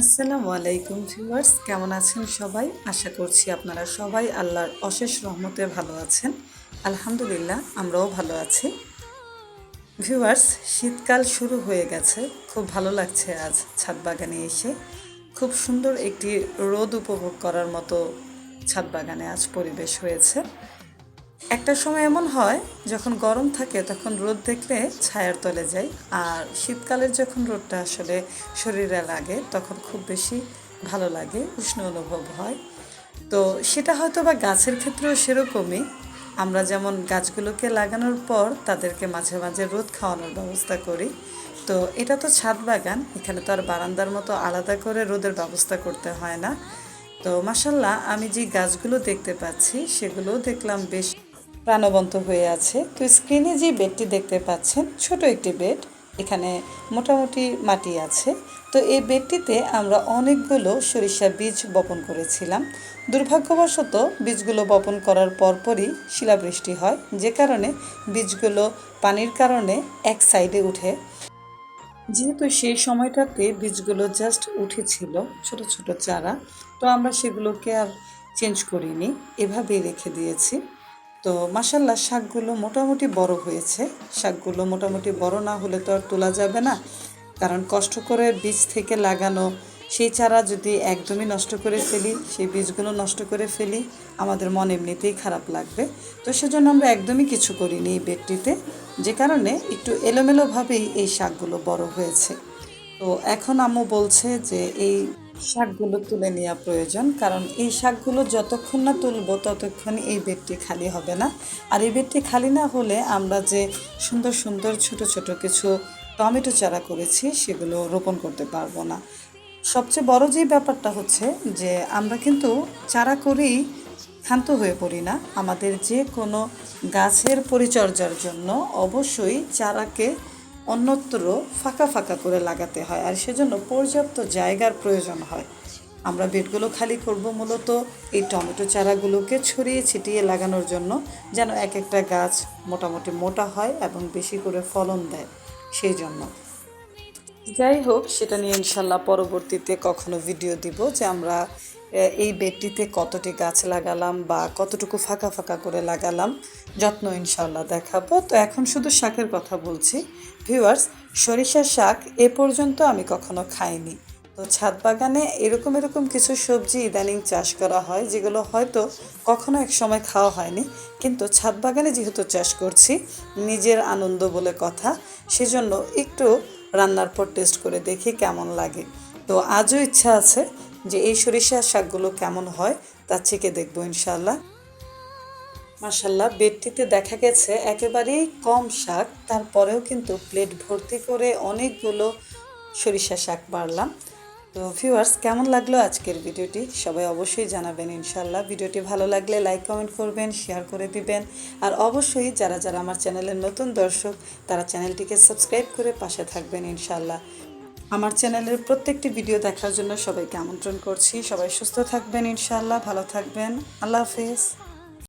আসসালামু আলাইকুম ভিউয়ার্স, কেমন আছেন সবাই? আশা করছি আপনারা সবাই আল্লাহর অশেষ রহমতে ভালো আছেন। আলহামদুলিল্লাহ, আমরাও ভালো আছি। ভিউয়ার্স, শীতকাল শুরু হয়ে গেছে। খুব ভালো লাগছে আজ ছাদ বাগানে এসে। খুব সুন্দর একটি রোদ উপভোগ করার মতো ছাদ বাগানে আজ পরিবেশ হয়েছে। একটা সময় এমন হয়, যখন গরম থাকে তখন রোদ দেখলে ছায়ার তলে যাই, আর শীতকালের যখন রোদটা আসলে শরীরে লাগে তখন খুব বেশি ভালো লাগে, উষ্ণ অনুভব হয়। তো সেটা হয়তো বা গাছের ক্ষেত্রেও সেরকমই। আমরা যেমন গাছগুলোকে লাগানোর পর তাদেরকে মাঝে মাঝে রোদ খাওয়ানোর ব্যবস্থা করি। তো এটা তো ছাদ বাগান, এখানে তো আর বারান্দার মতো আলাদা করে রোদের ব্যবস্থা করতে হয় না। তো মাসাল্লাহ আমি যে গাছগুলো দেখতে পাচ্ছি সেগুলোও দেখলাম বেশ প্রাণবন্ত হয়ে আছে। তো স্ক্রিনে যে বেডটি দেখতে পাচ্ছেন, ছোট একটি বেড, এখানে মোটামুটি মাটি আছে। তো এই বেডটিতে আমরা অনেকগুলো সরিষা বীজ বপন করেছিলাম। দুর্ভাগ্যবশত বীজগুলো বপন করার পরপরই শিলাবৃষ্টি হয়, যে কারণে বীজগুলো পানির কারণে এক সাইডে উঠে। যেহেতু সেই সময়টাতে বীজগুলো জাস্ট উঠেছিল, ছোট ছোট চারা, তো আমরা সেগুলোকে আর চেঞ্জ করিনি, এভাবেই রেখে দিয়েছি। তো মাসাল্লাহ শাকগুলো মোটামুটি বড় হয়েছে। শাকগুলো মোটামুটি বড় না হলে তো আর তোলা যাবে না। কারণ কষ্ট করে বীজ থেকে লাগানো, সেই চারা যদি একদমই নষ্ট করে ফেলি, সেই বীজগুলো নষ্ট করে ফেলি, আমাদের মন এমনিতেই খারাপ লাগবে। তো সেজন্য আমরা একদমই কিছু করিনি এই বেডটিতে। যে কারণে একটু এলোমেলোভাবেই এই শাকগুলো বড় হয়েছে। তো এখন আম্মু বলছে যে, এই শাকগুলো তুলে নেওয়া প্রয়োজন, কারণ এই শাকগুলো যতক্ষণ না তুলবো ততক্ষণ এই বেডটি খালি হবে না। আর এই বেডটি খালি না হলে আমরা যে সুন্দর সুন্দর ছোট ছোট কিছু টমেটো চারা করেছি, সেগুলো রোপণ করতে পারব না। সবচেয়ে বড় যে ব্যাপারটা হচ্ছে যে আমরা কিন্তু চারা করেই ক্ষান্ত হয়ে পড়ি না। আমাদের যে কোনো গাছের পরিচর্যার জন্য অবশ্যই চারাকে অন্যত্র ফাঁকা ফাঁকা করে লাগাতে হয় আর সেজন্য পর্যাপ্ত জায়গার প্রয়োজন হয়। আমরা বেডগুলো খালি করব মূলত এই টমেটো চারাগুলোকে ছড়িয়ে ছিটিয়ে লাগানোর জন্য যেন এক একটা গাছ মোটামুটি মোটা হয় এবং বেশি করে ফলন দেয়, সেই জন্য। যাই হোক, সেটা নিয়ে ইনশাল্লাহ পরবর্তীতে কখনো ভিডিও দিব যে আমরা এই বেডটিতে কতটি গাছ লাগালাম বা কতটুকু ফাঁকা ফাঁকা করে লাগালাম, যত্ন ইনশাল্লাহ দেখাবো। তো এখন শুধু শাকের কথা বলছি। ভিউয়ার্স, সরিষার শাক এ পর্যন্ত আমি কখনো খাইনি। তো ছাদ বাগানে এরকম এরকম কিছু সবজি ইদানিং চাষ করা হয়, যেগুলো হয়তো কখনো এক সময় খাওয়া হয়নি। কিন্তু ছাদ বাগানে যেহেতু চাষ করছি, নিজের আনন্দ বলে কথা, সেজন্য একটু রান্নার পর টেস্ট করে দেখি কেমন লাগে। তো আজও ইচ্ছা আছে যে এই সরিষার শাকগুলো কেমন হয় তা থেকে দেখব ইনশাল্লাহ মাসাল্লাহ বেডটিতে দেখা গেছে একেবারেই কম শাক, তারপরেও কিন্তু প্লেট ভর্তি করে অনেকগুলো সরিষা শাক বাড়লাম। তো ভিউয়ার্স, কেমন লাগল আজকের ভিডিওটি? সবাই অবশ্যই জানাবেন ইনশাল্লাহ ভিডিওটি ভালো লাগলে লাইক, কমেন্ট করবেন, শেয়ার করে দিবেন। আর অবশ্যই যারা যারা আমার চ্যানেলের নতুন দর্শক, তারা চ্যানেলটিকে সাবস্ক্রাইব করে পাশে থাকবেন ইনশাল্লাহ আমার চ্যানেলের প্রত্যেকটি ভিডিও দেখার জন্য সবাইকে আমন্ত্রণ করছি। সবাই সুস্থ থাকবেন, ইনশাআল্লাহ, ভালো থাকবেন। আল্লাহ হাফেজ।